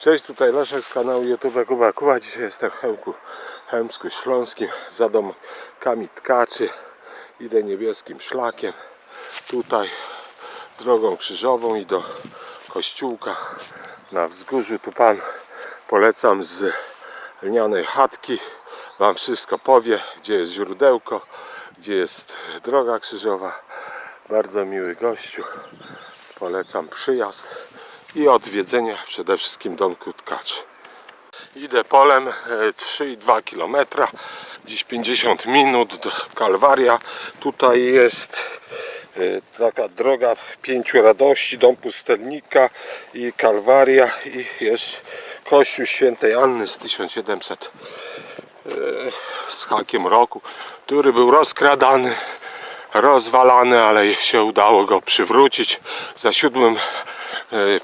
Cześć, tutaj Leszek z kanału YouTube Kuba Kuba. Dzisiaj jestem w Chełku Chełmsku Śląskim za domkami tkaczy. Idę niebieskim szlakiem. Tutaj drogą krzyżową i do kościółka na wzgórzu. Tu pan polecam z lnianej chatki. Wam wszystko powie, gdzie jest źródełko, gdzie jest droga krzyżowa. Bardzo miły gościu. Polecam przyjazd i odwiedzenie przede wszystkim domku tkaczy. Idę polem e, 3,2 km, dziś 50 minut do Kalwaria. Tutaj jest e, taka droga pięciu radości, dom pustelnika i Kalwaria i jest kościół świętej Anny z 1700 e, z hakiem roku, który był rozkradany, rozwalany, ale się udało go przywrócić za siódmym e,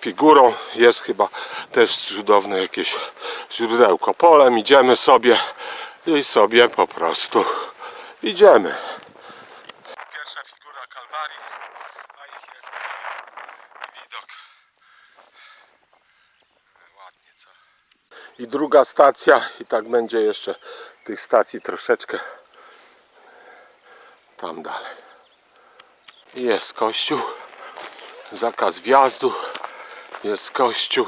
figurą jest chyba też cudowne jakieś źródełko. Polem idziemy sobie i sobie po prostu idziemy. Pierwsza figura Kalwarii a ich jest widok. Ładnie co? I druga stacja i tak będzie jeszcze tych stacji troszeczkę tam dalej. Jest kościół zakaz wjazdu. Jest kościół.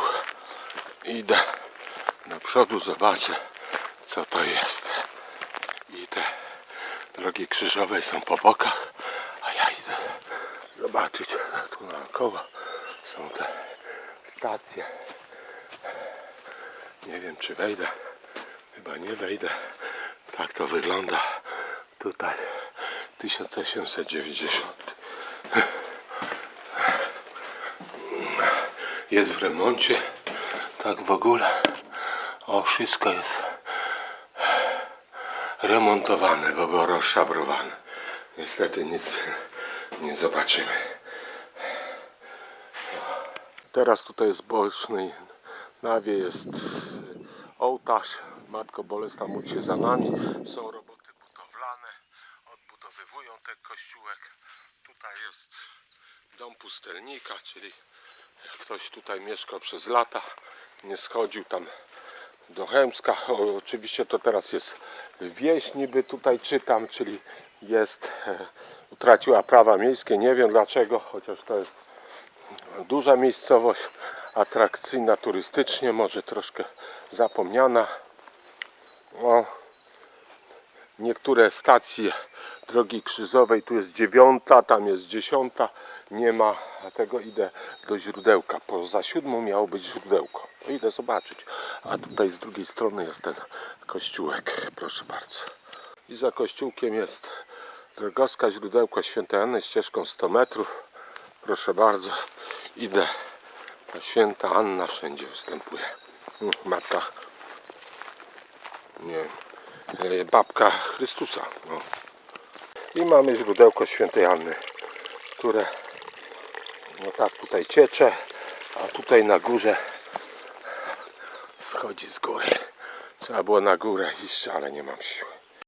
Idę do przodu zobaczę co to jest. I te drogi krzyżowe są po bokach a ja idę zobaczyć. Tu naokoło są te stacje. Nie wiem czy wejdę. Chyba nie wejdę. Tak to wygląda tutaj. 1890 jest w remoncie. Tak w ogóle. O wszystko jest remontowane bo było rozszabrowane niestety nic nie zobaczymy. Teraz tutaj z bocznej nawie jest ołtarz. Matko Bolesna módl się za nami. Są roboty budowlane. Odbudowywują ten kościółek. Tutaj jest dom pustelnika czyli ktoś tutaj mieszkał przez lata nie schodził tam do Chemska oczywiście to teraz jest wieś niby tutaj czytam czyli jest e, utraciła prawa miejskie. Nie wiem dlaczego chociaż to jest duża miejscowość atrakcyjna turystycznie może troszkę zapomniana. O, niektóre stacje drogi krzyżowej tu jest dziewiąta, tam jest dziesiąta nie ma tego idę do źródełka. Poza siódmą miało być źródełko. To idę zobaczyć. A tutaj z drugiej strony jest ten kościółek. Proszę bardzo. I za kościółkiem jest drogowska źródełko świętej Anny ścieżką 100 metrów. Proszę bardzo. Idę. Ta święta Anna wszędzie występuje. Mm, matka. Nie babka Chrystusa no. i mamy źródełko świętej Anny które no tak tutaj ciecze a tutaj na górze schodzi z góry trzeba było na górę iść ale nie mam siły